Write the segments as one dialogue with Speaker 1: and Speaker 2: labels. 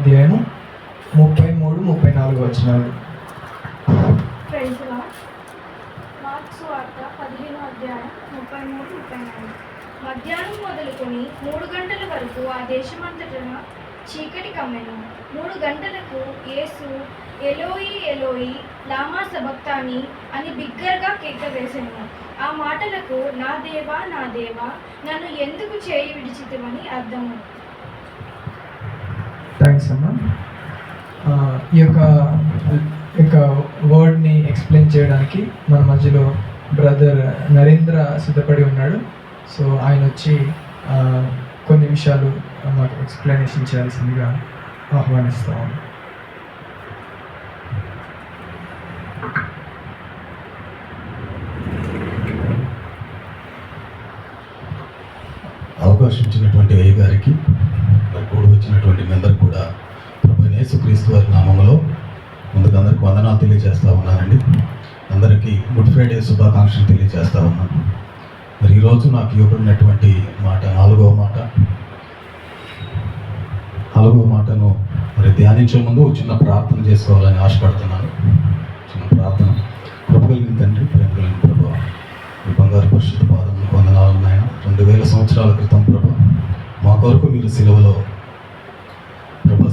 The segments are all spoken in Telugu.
Speaker 1: అధ్యాయము ముప్పై మూడు ముప్పై నాలుగు
Speaker 2: వచ్చినాడు మార్క్స్ పదిహేను అధ్యాయం ముప్పై మూడు ముప్పై మధ్యాహ్నం మొదలుకొని మూడు గంటల వరకు ఆ దేశమంతటా చీకటి కమ్మెను. మూడు గంటలకు యేసు ఎలోయి ఎలోయి లామా సబక్తాని అని బిగ్గరగా కేక వేసాను. ఆ మాటలకు నా దేవా నా దేవా నన్ను ఎందుకు చేయి విడిచితివని అర్థము.
Speaker 1: థ్యాంక్స్ అమ్మా ఈ యొక్క యొక్క వర్డ్ని ఎక్స్ప్లెయిన్ చేయడానికి మన మధ్యలో బ్రదర్ నరేంద్ర సిద్ధపడి ఉన్నాడు. సో ఆయన వచ్చి కొన్ని విషయాలు మాకు ఎక్స్ప్లెనేషన్ చేయాల్సిందిగా ఆహ్వానిస్తాము
Speaker 3: అవకాశం ఇచ్చినటువంటి అయ్య గారికి వచ్చినటువంటి మెంబర్ యేసుక్రీస్తు వారి నామంలో ముందుకు అందరికి వందనాలు తెలియజేస్తూ ఉన్నానండి. అందరికీ గుడ్ ఫ్రైడే శుభాకాంక్షలు తెలియజేస్తూ ఉన్నాను. మరి ఈరోజు నాకు ఇవ్వబడినటువంటి మాట నాలుగవ మాట. నాలుగవ మాటను మరి ధ్యానించే ముందు చిన్న ప్రార్థన చేసుకోవాలని ఆశపడుతున్నాను. చిన్న ప్రార్థన. కృపగలిగిన తండ్రి ప్రేమ కలిగిన ప్రభు మీ బంగారు పరిశుద్ధ పాదములు వందనాలు నాయన. రెండు వేల సంవత్సరాల క్రితం ప్రభు మా కొరకు మీరు సిలువలో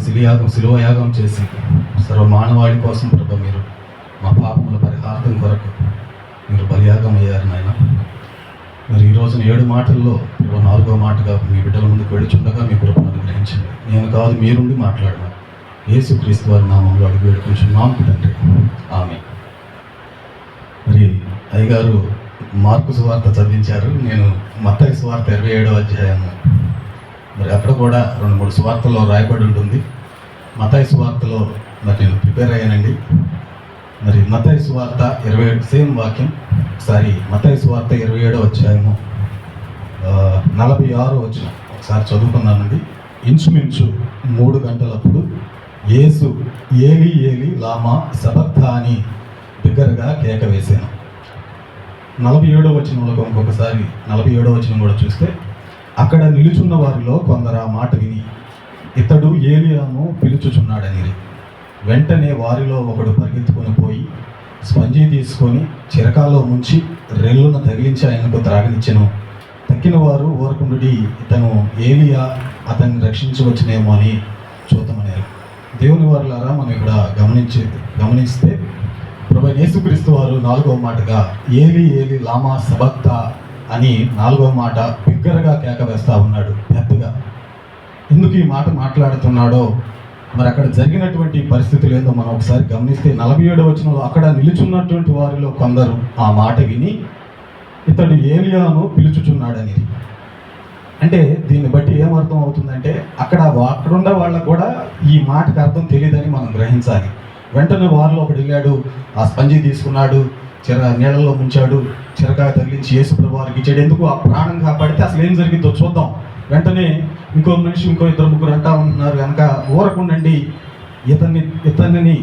Speaker 3: శిలియాగం శిలువ యాగం చేసి సర్వ మానవాళి కోసం ప్రభు మీరు మా పాపముల పరిహార్థం కొరకు మీరు బలియాగం అయ్యారు నాయన. మరి ఈ రోజున ఏడు మాటల్లో ఇప్పుడు నాలుగో మాటగా మీ బిడ్డల ముందుకు వెడుచుండగా మీ కృపను అనుగ్రహించండి. నేను కాదు మీరుండి మాట్లాడను యేసు క్రీస్తు వారి నామంలో అడుగు వేడుకుంటున్నాం తండ్రి. ఆమె మరి అయ్యగారు మార్కు సువార్త చదివించారు. నేను మత్తాయి సువార్త ఇరవై ఏడవ అధ్యాయము. మరి అక్కడ కూడా రెండు మూడు సువార్తల్లో రాయబడి ఉంటుంది. మతాయి సువార్తలో మరి నేను ప్రిపేర్ అయ్యానండి. మరి మతాయి సువార్త ఇరవై ఏడు సేమ్ వాక్యం. ఒకసారి మతాయి సువార్త ఇరవై ఏడో వచ్చాయము నలభై ఆరు వచ్చిన ఒకసారి చదువుకున్నానండి ఇంచుమించు మూడు గంటలప్పుడు యేసు ఏలి ఏలి లామా సబక్తా అని బిగ్గరగా కేక వేశాను. నలభై ఏడో వచనంలో ఇంకొకసారి నలభై ఏడో వచనం కూడా చూస్తే అక్కడ నిలుచున్న వారిలో కొందరు ఆ మాట విని ఇతడు ఏలియాను పిలుచుచున్నాడని వెంటనే వారిలో ఒకడు పరిగెత్తుకొని పోయి స్పంజి తీసుకొని చిరకాల్లో ముంచి రెల్లున తగిలించి ఆయనకు త్రాగనిచ్చెను. తక్కిన వారు ఊరకుండుడి ఇతను ఏలియా అతన్ని రక్షించవచ్చునేమో అని చూద్దామనేరు దేవుని వారులారా మనం ఇక్కడ గమనించి గమనిస్తే ప్రభు యేసుక్రీస్తు వారు నాలుగవ మాటగా ఏలి ఏలి లామా సబక్త అని నాలుగవ మాట బిగ్గరగా కేక వేస్తా ఉన్నాడు పెద్దగా. ఎందుకు ఈ మాట మాట్లాడుతున్నాడో? మరి అక్కడ జరిగినటువంటి పరిస్థితులు ఏందో మనం ఒకసారి గమనిస్తే నలభై ఏడు వచనంలో అక్కడ నిలుచున్నటువంటి వారిలో కొందరు ఆ మాట విని ఇతడు ఏలియాను పిలుచుచున్నాడని. అంటే దీన్ని బట్టి ఏమర్థం అవుతుందంటే అక్కడ వా- అక్కడున్న వాళ్ళకు కూడా ఈ మాటకు అర్థం తెలియదని మనం గ్రహించాలి. వెంటనే వారిలో ఒకడు వెళ్ళాడు ఆ స్పంజి తీసుకున్నాడు చిర నీళ్ళలో ముంచాడు చిరకాయ తగిలించి యేసు వారికి ఇచ్చాడు. ఎందుకు? ఆ ప్రాణం కాపాడితే అసలు ఏం జరిగిందో చూద్దాం. వెంటనే ఇంకో మనిషి ఇంకో ఇద్దరు ముగ్గురు అంటా ఉంటున్నారు. కనుక ఊరకుండండి. ఇతన్ని ఇతన్ని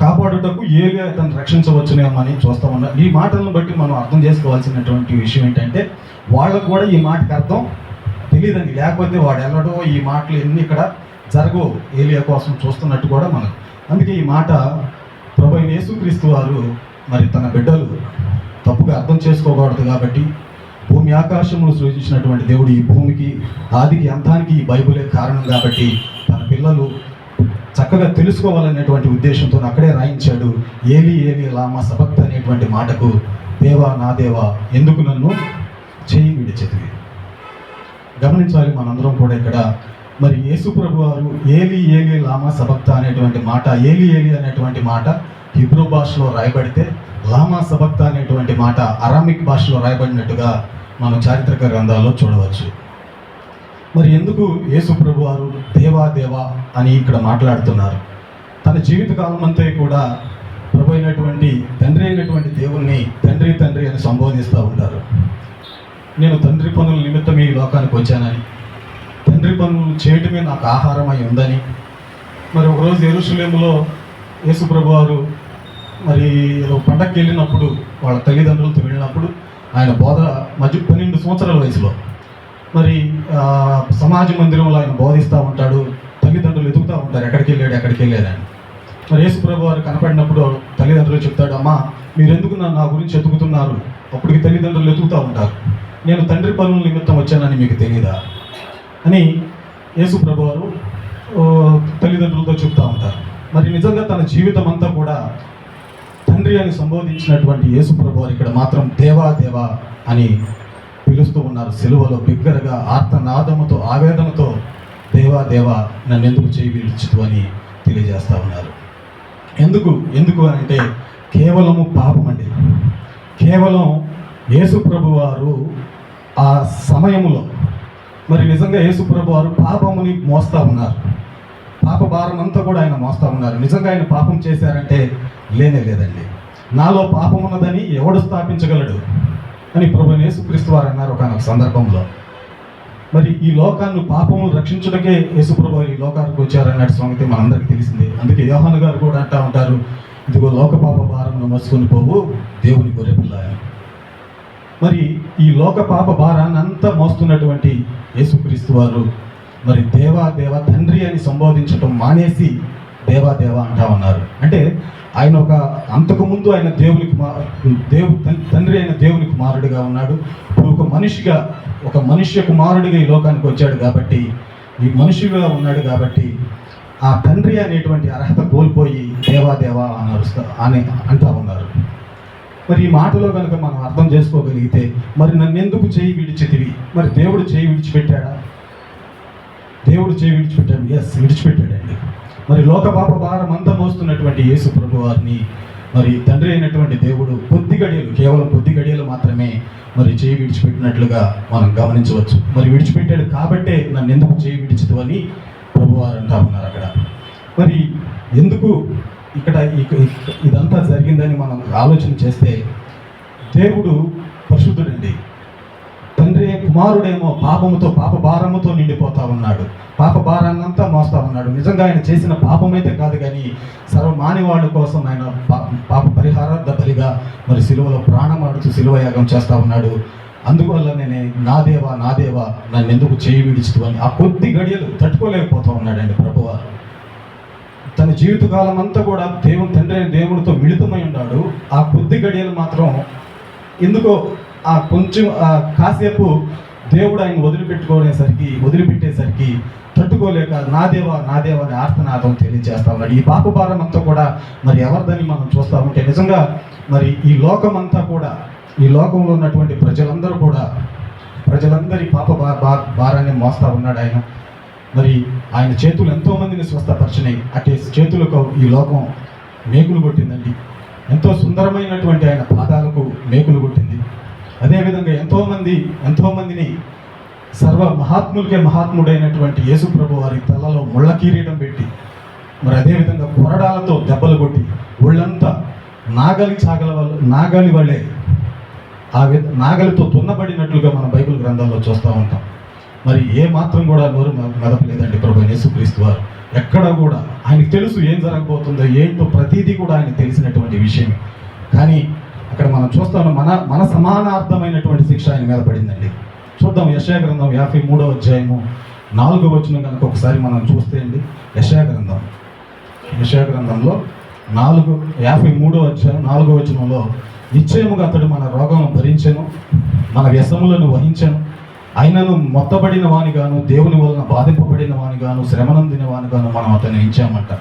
Speaker 3: కాపాడుటకు ఏగా ఇతను రక్షించవచ్చునేమో అని చూస్తా ఈ మాటలను బట్టి మనం అర్థం చేసుకోవాల్సినటువంటి విషయం ఏంటంటే వాళ్ళకు కూడా ఈ మాటకి అర్థం తెలియదండి లేకపోతే వాడు వెళ్ళడో ఈ మాటలు ఎన్ని ఇక్కడ జరగవు ఏలియా కోసం చూస్తున్నట్టు కూడా మనకు. అందుకే ఈ మాట ప్రభు యేసుక్రీస్తు వారు మరి తన బిడ్డలు తప్పుగా అర్థం చేసుకోకూడదు కాబట్టి భూమి ఆకాశములు సృజించినటువంటి దేవుడు ఈ భూమికి ఆదికి అంతానికి ఈ బైబిలే కారణం కాబట్టి తన పిల్లలు చక్కగా తెలుసుకోవాలనేటువంటి ఉద్దేశంతో అక్కడే రాయించాడు. ఏలి ఏలి లామా సబక్త అనేటువంటి మాటకు దేవా నా దేవా ఎందుకు నన్ను చేయి విడిచితివి? గమనించాలి మనందరం కూడా ఇక్కడ. మరి యేసుప్రభు వారు ఏలి ఏలి లామా సబక్త అనేటువంటి మాట ఏలి ఏలి అనేటువంటి మాట హిబ్రూ భాషలో రాయబడితే లామా సబక్త అనేటువంటి మాట అరామిక్ భాషలో రాయబడినట్టుగా మనం చారిత్రక గ్రంథాల్లో చూడవచ్చు. మరి ఎందుకు యేసు ప్రభు వారు దేవా దేవా అని ఇక్కడ మాట్లాడుతున్నారు? తన జీవితకాలం అంతా కూడా ప్రభు అయినటువంటి తండ్రి అయినటువంటి దేవుణ్ణి తండ్రి తండ్రి అని సంబోధిస్తూ ఉంటారు. నేను తండ్రి పనుల నిమిత్తం ఈ లోకానికి వచ్చానని తండ్రి పనులు చేయటమే నాకు ఆహారం అయి ఉందని మరి ఒకరోజు ఎరుసలేములో యేసు ప్రభు వారు మరి ఏదో పండక్కి వెళ్ళినప్పుడు వాళ్ళ తల్లిదండ్రులతో వెళ్ళినప్పుడు ఆయన బోధ మధ్య పన్నెండు సంవత్సరాల వయసులో. మరి సమాజ మందిరంలో ఆయన బోధిస్తూ ఉంటాడు తల్లిదండ్రులు ఉంటారు ఎక్కడికి వెళ్ళాడు ఎక్కడికి వెళ్ళాడని మరి యేసుప్రభు వారు కనపడినప్పుడు తల్లిదండ్రులు చెప్తాడు అమ్మా మీరెందుకు నా నా గురించి ఎతుకుతున్నారు అప్పటికి తల్లిదండ్రులు ఎతుకుతూ ఉంటారు. నేను తండ్రి పనుల నిమిత్తం వచ్చానని మీకు తెలియదా అని యేసు ప్రభు వారు తల్లిదండ్రులతో చెప్తూ ఉంటారు. మరి నిజంగా తన జీవితం అంతా కూడా తండ్రి అని సంబోధించినటువంటి యేసు ప్రభు ఇక్కడ మాత్రం దేవా దేవా అని పిలుస్తూ ఉన్నారు. సెలువలో బిగ్గరగా ఆర్తనాదముతో ఆవేదనతో దేవా దేవా నన్ను ఎందుకు చేయి అని తెలియజేస్తూ ఉన్నారు. ఎందుకు? ఎందుకు అని అంటే కేవలము పాపం అండి కేవలం యేసు ప్రభు వారు ఆ సమయంలో మరి నిజంగా యేసు ప్రభు వారు పాపముని మోస్తా ఉన్నారు. పాప భారం అంతా కూడా ఆయన మోస్తా ఉన్నారు. నిజంగా ఆయన పాపం చేశారంటే లేనే లేదండి. నాలో పాపం ఉన్నదని ఎవడు స్థాపించగలడు? అని ప్రభు యేసుక్రీస్తు వారు అన్నారు ఒక సందర్భంలో. మరి ఈ లోకాన్ని పాపము రక్షించడకే యేసుప్రభు ఈ లోకానికి వచ్చారన్నట్టు సంగతి మనందరికీ తెలిసిందే. అందుకే యోహాను గారు కూడా అంటా ఉంటారు ఇదిగో లోక పాప భారమును మోసుకొని పోవు దేవుని గొర్రెపిల్ల మరి ఈ లోక పాప భారాన్ని అంతా మోస్తున్నటువంటి యేసుక్రీస్తు వారు మరి దేవా దేవ తండ్రి అని సంబోధించటం మానేసి దేవా దేవ అంటా ఉన్నారు. అంటే ఆయన ఒక అంతకుముందు ఆయన దేవునికి మా దేవు తండ్రి అయిన దేవుని కుమారుడిగా ఉన్నాడు. ఇప్పుడు ఒక మనిషిగా ఒక మనుష్య కుమారుడిగా ఈ లోకానికి వచ్చాడు కాబట్టి ఈ మనిషిగా ఉన్నాడు కాబట్టి ఆ తండ్రి అనేటువంటి అర్హత కోల్పోయి దేవా దేవా అని అని అంటా ఉన్నారు. మరి ఈ మాటలో కనుక మనం అర్థం చేసుకోగలిగితే మరి నన్ను ఎందుకు చేయి విడిచితివి? మరి దేవుడు చేయి విడిచిపెట్టాడా? దేవుడు చేయి విడిచిపెట్టాడు ఎస్ విడిచిపెట్టాడండి. మరి లోక పాప భారం అంతా మోస్తున్నటువంటి యేసు ప్రభు వారిని మరి తండ్రి అయినటువంటి దేవుడు కొద్ది గడియలు కేవలం కొద్ది గడియలు మాత్రమే మరి చేయి విడిచిపెట్టినట్లుగా మనం గమనించవచ్చు. మరి విడిచిపెట్టాడు కాబట్టే నన్ను ఎందుకు చేయి విడిచితు అని ప్రభువారు అంటా ఉన్నారు అక్కడ. మరి ఎందుకు ఇక్కడ ఇదంతా జరిగిందని మనం ఆలోచన చేస్తే దేవుడు పరిశుద్ధుడండి. తండ్రి కుమారుడేమో పాపముతో పాప భారముతో నిండిపోతా ఉన్నాడు. పాప భారాన్నంతా మోస్తా ఉన్నాడు. నిజంగా ఆయన చేసిన పాపమైతే కాదు కానీ సర్వమానివాళ్ళ కోసం ఆయన పాప పరిహారార్థ బలిగా మరి సిలువలో ప్రాణం ఆడుతూ సిలువయాగం చేస్తా ఉన్నాడు. అందువల్ల నేనే నా దేవా నా దేవా నన్ను ఎందుకు చేయి విడిచుతూ అని ఆ కొద్ది గడియలు తట్టుకోలేకపోతా ఉన్నాడండి ప్రభువ. తన జీవితకాలం అంతా కూడా దేవుని తండ్రి దేవుడితో దేవునితో మిళితమై ఉన్నాడు. ఆ కొద్ది గడియలు మాత్రం ఎందుకో ఆ కొంచెం కాసేపు దేవుడు ఆయన వదిలిపెట్టుకోనేసరికి వదిలిపెట్టేసరికి తట్టుకోలేక నా దేవా నా దేవ అని ఆర్తనాదం తెలియజేస్తా ఉన్నాడు. ఈ పాప భారం అంతా కూడా మరి ఎవరిదని మనం చూస్తా ఉంటే నిజంగా మరి ఈ లోకం అంతా కూడా ఈ లోకంలో ఉన్నటువంటి ప్రజలందరూ కూడా ప్రజలందరి పాప భారాన్ని మోస్తా ఉన్నాడు ఆయన. మరి ఆయన చేతులు ఎంతోమందిని స్వస్థపరిచినాయి. అటే చేతులకు ఈ లోకం మేకులు కొట్టిందండి. ఎంతో సుందరమైనటువంటి ఆయన పాదాలకు మేకులు కొట్టింది. అదేవిధంగా ఎంతోమంది ఎంతోమందిని సర్వ మహాత్ములకే మహాత్ముడైనటువంటి యేసు ప్రభు వారి తలలో ముళ్ళ కిరీటం పెట్టి మరి అదేవిధంగా కొరడాలతో దెబ్బలు కొట్టి ఒళ్ళంతా నాగలి చాగల వాళ్ళు నాగలి వాళ్ళే ఆ విధ నాగలితో తున్నబడినట్లుగా మన బైబిల్ గ్రంథాల్లో చూస్తూ ఉంటాం. మరి ఏ మాత్రం కూడా నోరు మెదపలేదండి ప్రభు యేసుక్రీస్తు వారు. ఎక్కడ కూడా ఆయనకు తెలుసు ఏం జరగబోతుందో ఏంటో ప్రతిదీ కూడా ఆయన తెలిసినటువంటి విషయం కానీ అక్కడ మనం చూస్తాం మన మన సమానార్థమైనటువంటి శిక్ష ఆయన మీద పడిందండి. చూద్దాం యశయ గ్రంథం యాభై మూడో అధ్యాయము నాలుగో వచనం కనుక ఒకసారి మనం చూస్తే అండి. యశయ గ్రంథం యశయ గ్రంథంలో నాలుగు యాభై మూడో అధ్యాయం నాలుగో వచనంలో నిశ్చయముగా అతడు మన రోగమును భరించను మన వ్యసములను వహించను. అయినను మొత్తబడిన వానిగాను దేవుని వలన బాధింపబడిన వానిగాను శ్రమనందిన వానిగాను మనం అతన్ని ఎంచామంట.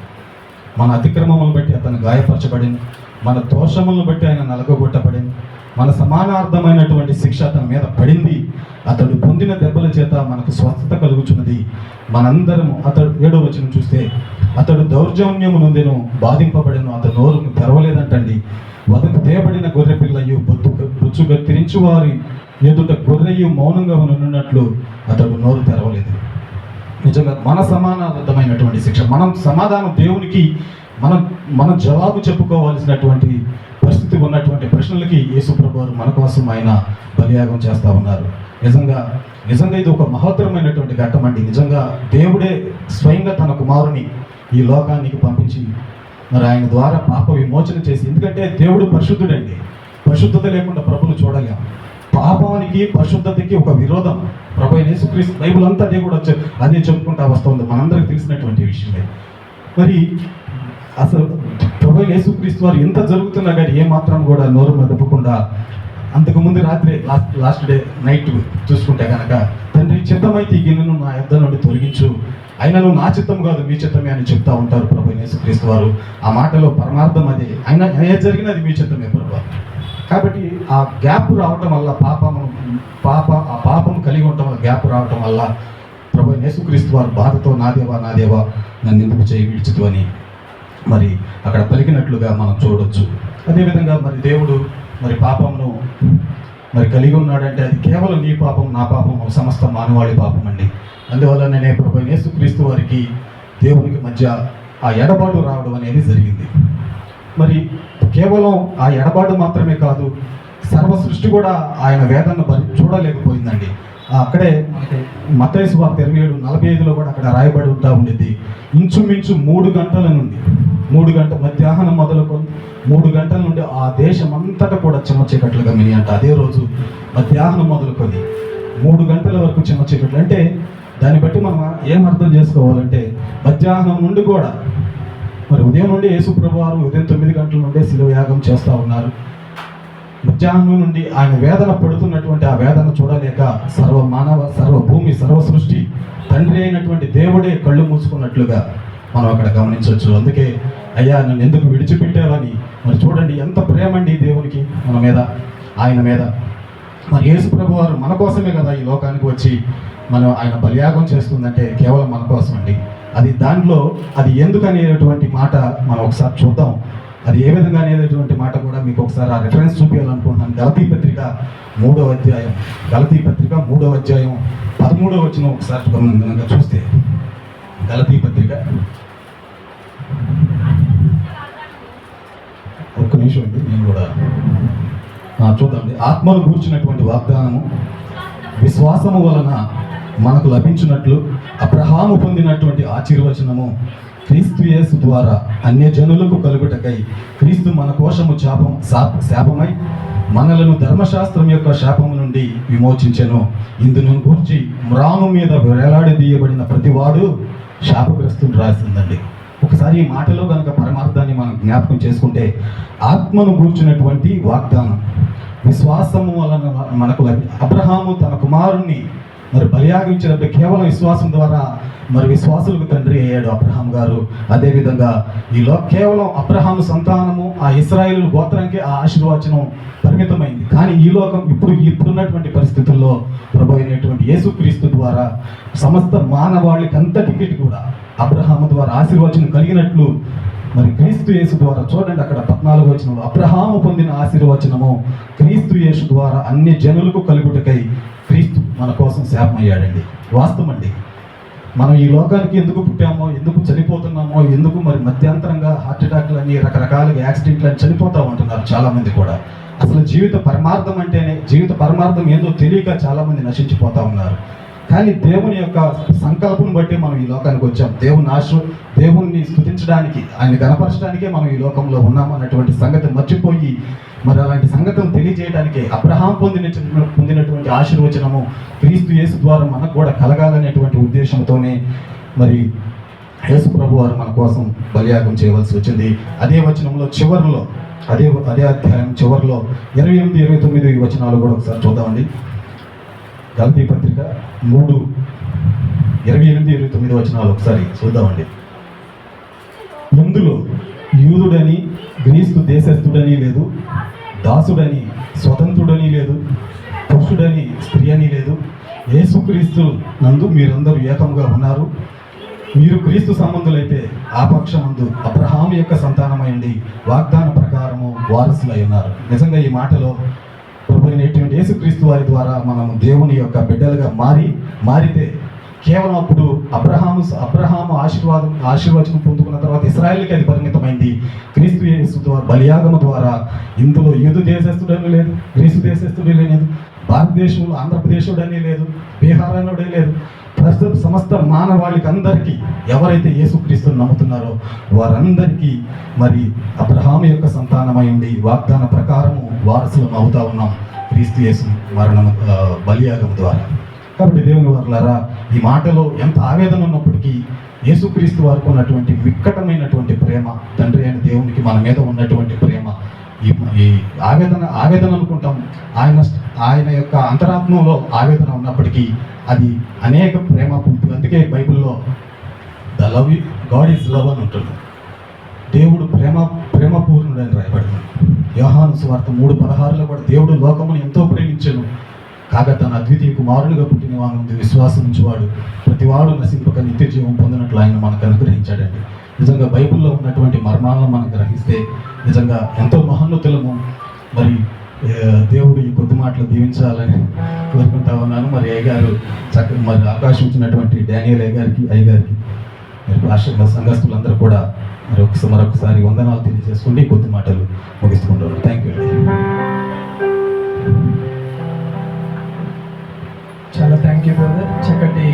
Speaker 3: మన అతిక్రమములు బట్టి అతను గాయపరచబడింది మన దోషములను బట్టి ఆయన నలగొట్టబడింది మన సమానార్థమైనటువంటి శిక్ష అతని మీద పడింది. అతడు పొందిన దెబ్బల చేత మనకు స్వస్థత కలుగుచున్నది. మనందరము అతడు ఏడో వచ్చిన చూస్తే అతడు దౌర్జన్యము నుండిను బాధింపబడను అతను నోరు తెరవలేదంటండి. వదకు తేబడిన గొర్రె పిల్లయ్యు బొత్తు బుచ్చుగా తిరించు వారి ఎదుట గొర్రెయ్యు మౌనంగా ఉన్నట్లు అతడు నోరు తెరవలేదు. నిజంగా మన సమానార్థమైనటువంటి శిక్ష మనం సమాధానం దేవునికి మనం మనం జవాబు చెప్పుకోవాల్సినటువంటి పరిస్థితి ఉన్నటువంటి ప్రశ్నలకి యేసుప్రభు వారు మన కోసం ఆయన బలియాగం చేస్తూ ఉన్నారు. నిజంగా నిజంగా ఇది ఒక మహోత్తరమైనటువంటి ఘట్టం అండి. నిజంగా దేవుడే స్వయంగా తన కుమారుని ఈ లోకానికి పంపించి మరి ఆయన ద్వారా పాప విమోచన చేసి ఎందుకంటే దేవుడు పరిశుద్ధుడండి. పరిశుద్ధత లేకుండా ప్రభులు చూడలేం. పాపానికి పరిశుద్ధతకి ఒక విరోధం. ప్రభు యేసుక్రీస్తు బైబుల్ అంతా అదే కూడా వచ్చే- అదే చెప్పుకుంటా వస్తుంది మనందరికి తెలిసినటువంటి విషయమే. మరి అసలు ప్రభు యేసుక్రీస్తు వారు ఎంత జరుగుతున్నా కానీ ఏ మాత్రం కూడా నోరు మెదపకుండా అంతకుముందు రాత్రి లాస్ట్ లాస్ట్ డే నైట్ చూసుకుంటే కనుక తండ్రి చిత్తమైతే ఈ గిన్నెను నా యొద్ద నుండి తొలగించు. నువ్వు నా చిత్తం కాదు మీ చిత్తమే అని చెప్తా ఉంటారు ప్రభు యేసుక్రీస్తు వారు. ఆ మాటలో పరమార్థం అది. అయినా ఏ జరిగినది మీ చిత్తమే ప్రభు. కాబట్టి ఆ గ్యాప్ రావటం వల్ల పాపము పాప ఆ పాపం కలిగి ఉండటం వల్ల గ్యాప్ రావటం వల్ల ప్రభు యేసుక్రీస్తు వారు బాధతో నా దేవా నా దేవా నన్ను ఎందుకు చేయి విడిచితు అని మరి అక్కడ పలికినట్లుగా మనం చూడొచ్చు. అదేవిధంగా మరి దేవుడు మరి పాపమును మరి కలిగి ఉన్నాడంటే అది కేవలం నీ పాపం నా పాపం సమస్త మానవాళి పాపం అండి అందువల్ల నేనే ప్రభు యేసుక్రీస్తు వారికి దేవునికి మధ్య ఆ ఎడబాటు రావడం అనేది జరిగింది. మరి కేవలం ఆ ఎడబాటు మాత్రమే కాదు సర్వ సృష్టి కూడా ఆయన వేదన చూడలేకపోయిందండి. అక్కడే మనకి మతేసు వార్త ఇరవై ఏడు నలభై ఐదులో కూడా అక్కడ రాయబడి ఉంటా ఉండేది. ఇంచుమించు మూడు గంటల నుండి మూడు గంటల మధ్యాహ్నం మొదలుకొని మూడు గంటల నుండి ఆ దేశం అంతటా కూడా చిమ్మచీకట్లుగా మిని అంట. అదే రోజు మధ్యాహ్నం మొదలుకొని మూడు గంటల వరకు చిమ్మచీకట్లు అంటే దాన్ని బట్టి మనం ఏం అర్థం చేసుకోవాలంటే మధ్యాహ్నం నుండి కూడా మరి ఉదయం నుండి యేసుప్రభు వారు ఉదయం తొమ్మిది గంటల నుండే శిలువ యాగం చేస్తూ ఉన్నారు. మధ్యాహ్నం నుండి ఆయన వేదన పడుతున్నటువంటి ఆ వేదన చూడలేక సర్వ మానవ సర్వ భూమి సర్వ సృష్టి తండ్రి అయినటువంటి దేవుడే కళ్ళు మూసుకున్నట్లుగా మనం అక్కడ గమనించవచ్చు. అందుకే అయ్యా నన్ను ఎందుకు విడిచిపెట్టావని? మరి చూడండి ఎంత ప్రేమ అండి దేవునికి మన మీద ఆయన మీద. మరి యేసు ప్రభు వారు మన కోసమే కదా ఈ లోకానికి వచ్చి మనం ఆయన బలియాగం చేస్తుందంటే కేవలం మన కోసం అండి అది దాంట్లో అది ఎందుకు అనేటువంటి మాట మనం ఒకసారి చూద్దాం. అది ఏ విధంగా అనేటువంటి మాట కూడా మీకు ఒకసారి ఆ రిఫరెన్స్ చూపించాలనుకుంటున్నాను గలతీ పత్రిక మూడవ అధ్యాయం. గలతీ పత్రిక మూడవ అధ్యాయం పదమూడవ వచ్చిన ఒకసారి మనం చూస్తే గలతీ పత్రిక. ఒక్క నిమిషం అండి నేను కూడా చూద్దామండి. ఆత్మను కూర్చున్నటువంటి వాగ్దానము విశ్వాసము వలన మనకు లభించినట్లు అబ్రహాము పొందినటువంటి ఆశీర్వచనము క్రీస్తు యేసు ద్వారా అన్య జనులకు కలుగుటకై క్రీస్తు మన కోశము శాపం శాప శాపమై మనలను ధర్మశాస్త్రం యొక్క శాపము నుండి విమోచించెను. ఇందును గూర్చి మ్రాను మీద వేలాడదీయబడిన ప్రతివాడు శాపగ్రస్తుడు రాసిందండి. ఒకసారి ఈ మాటలో కనుక పరమార్థాన్ని మనం జ్ఞాపకం చేసుకుంటే ఆత్మను గూర్చినటువంటి వాగ్దానం విశ్వాసము వలన మనకు అబ్రహాము తన కుమారుణ్ణి మరి బలియాగించినప్పుడు కేవలం విశ్వాసం ద్వారా మరి విశ్వాసులకు తండ్రి అయ్యాడు అబ్రహాం గారు. అదేవిధంగా ఈలో కేవలం అబ్రహాం సంతానము ఆ ఇస్రాయిల్ గోత్రానికి ఆ ఆశీర్వచనం పరిమితమైంది. కానీ ఈ లోకం ఇప్పుడు ఇప్పుడున్నటువంటి పరిస్థితుల్లో ప్రభు అయినటువంటి యేసుక్రీస్తు ద్వారా సమస్త మానవాళికి అంతటికి కూడా అబ్రహాం ద్వారా ఆశీర్వచనం కలిగినట్లు మరి క్రీస్తు యేసు ద్వారా చూడండి అక్కడ పద్నాలుగు వచనంలో. అబ్రహాము పొందిన ఆశీర్వచనము క్రీస్తు యేసు ద్వారా అన్ని జనులకు కలుగుటకై క్రీస్తు మన కోసం శాపమయ్యాడండి వాస్తవం అండి. మనం ఈ లోకానికి ఎందుకు పుట్టామో ఎందుకు చనిపోతున్నామో ఎందుకు మరి మధ్యాంతరంగా హార్ట్ అటాక్లు అని రకరకాలుగా యాక్సిడెంట్లు అని చనిపోతూ ఉంటున్నారు చాలామంది కూడా. అసలు జీవిత పరమార్థం అంటేనే జీవిత పరమార్థం ఏందో తెలియక చాలామంది నశించిపోతా ఉన్నారు. కానీ దేవుని యొక్క సంకల్పం బట్టి మనం ఈ లోకానికి వచ్చాం. దేవుని ఆశ దేవుణ్ణి స్థుతించడానికి ఆయన గణపరచడానికే మనం ఈ లోకంలో ఉన్నాం అన్నటువంటి సంగతి మర్చిపోయి మరి అలాంటి సంగతిని తెలియజేయడానికి అబ్రహాం పొందిన పొందినటువంటి ఆశీర్వచనము క్రీస్తు యేసు ద్వారా మనకు కూడా కలగాలనేటువంటి ఉద్దేశంతోనే మరి యేసు ప్రభు వారు మన కోసం బలియాగం చేయవలసి వచ్చింది. అదే వచనంలో చివరిలో అదే అదే అధ్యాయం చివరిలో ఇరవై ఎనిమిది ఇరవై తొమ్మిది వచనాలు కూడా ఒకసారి చూద్దామండి. గాంధీ పత్రిక మూడు ఇరవై ఎనిమిది ఇరవై తొమ్మిది వచనాలు ఒకసారి చూద్దామండి. ముందులో యూదుడని గ్రీస్తు దేశస్థుడని లేదు దాసుడని స్వతంత్రుడని లేదు పురుషుడని స్త్రీ అని లేదు యేసుక్రీస్తు నందు మీరందరూ ఏకంగా ఉన్నారు. మీరు క్రీస్తు సంబంధులైతే ఆ పక్షమందు అబ్రహాం యొక్క సంతానమైంది వాగ్దాన ప్రకారము వారసులై ఉన్నారు. నిజంగా ఈ మాటలో ప్రభుత్వ యేసుక్రీస్తు వారి ద్వారా మనం దేవుని యొక్క బిడ్డలుగా మారి మారితే కేవలం అప్పుడు అబ్రహాము అబ్రహాము ఆశీర్వాదం ఆశీర్వచనం పొందుకున్న తర్వాత ఇస్రాయల్కి అది పరిమితమైంది. క్రీస్తు యేసు ద్వారా బలియాగము ద్వారా ఇందులో యూదు దేశస్థుడని లేదు క్రీస్తు దేశస్థుడే లేదు భారతదేశంలో ఆంధ్రప్రదేశుడని లేదు బీహార్ అనుడే లేదు. ప్రస్తుత సమస్త మానవాళికి అందరికీ ఎవరైతే యేసుక్రీస్తుని నమ్ముతున్నారో వారందరికీ మరి అబ్రహాం యొక్క సంతానమై ఉండి వాగ్దాన ప్రకారము వారసులం అవుతా ఉన్నాం. క్రీస్తు యేసు మరణం బలియాగం ద్వారా. కాబట్టి దేవుని వర్లారా ఈ మాటలో ఎంత ఆవేదన ఉన్నప్పటికీ యేసుక్రీస్తు వారికి ఉన్నటువంటి వికటమైనటువంటి ప్రేమ తండ్రి అయిన దేవునికి మన మీద ఉన్నటువంటి ప్రేమ ఈ ఈ ఆవేదన ఆవేదన అనుకుంటాం. ఆయన ఆయన యొక్క అంతరాత్మలో ఆవేదన ఉన్నప్పటికీ అది అనేక ప్రేమ పూర్తి అందుకే బైబిల్లో the love God is love అని ఉంటుంది. దేవుడు ప్రేమ ప్రేమపూర్ణుడు అని రాయబడింది. యోహాను సువార్త మూడు పదహారులో కూడా దేవుడు లోకమును ఎంతో ప్రేమించను కాగా తన అద్వితీయ కుమారునిగా పుట్టిన వాని ముందు విశ్వాసం ఉంచేవాడు ప్రతివాడు నశింపక నిత్య జీవం పొందినట్లు ఆయన మనకు అనుగ్రహించాడండి. నిజంగా బైబిల్లో ఉన్నటువంటి మర్మాలను మనం గ్రహిస్తే నిజంగా ఎంతో మహోన్నతులము. మరి దేవుడు ఈ కొద్ది మాటలు దీవించాలని కోరుకుంటా ఉన్నాను. మరి అయ్య గారు చక్కగా మరి అవకాశం ఇచ్చినటువంటి డానియల్ అయ్య గారికి అయ్య గారికి మరి రాష్ట్ర సంఘస్థులందరూ కూడా మరి ఒకసారి మరొకసారి వందనాలు తెలియజేసుకోండి కొద్ది మాటలు ముగిస్తుంటారు థ్యాంక్ యూ
Speaker 1: చాలా థ్యాంక్ యూ బ్రదర్ చక్కటి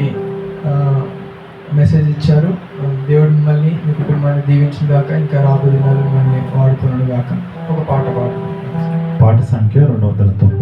Speaker 1: మెసేజ్ ఇచ్చారు. దేవుడు మిమ్మల్ని మీ కుటుంబాన్ని దీవించిన దాకా ఇంకా రాబోయే దినాలు మిమ్మల్ని వాడుకున్నాడు కాక ఒక పాట పాడు.
Speaker 4: పాట సంఖ్య రెండు వందల తొమ్మిది.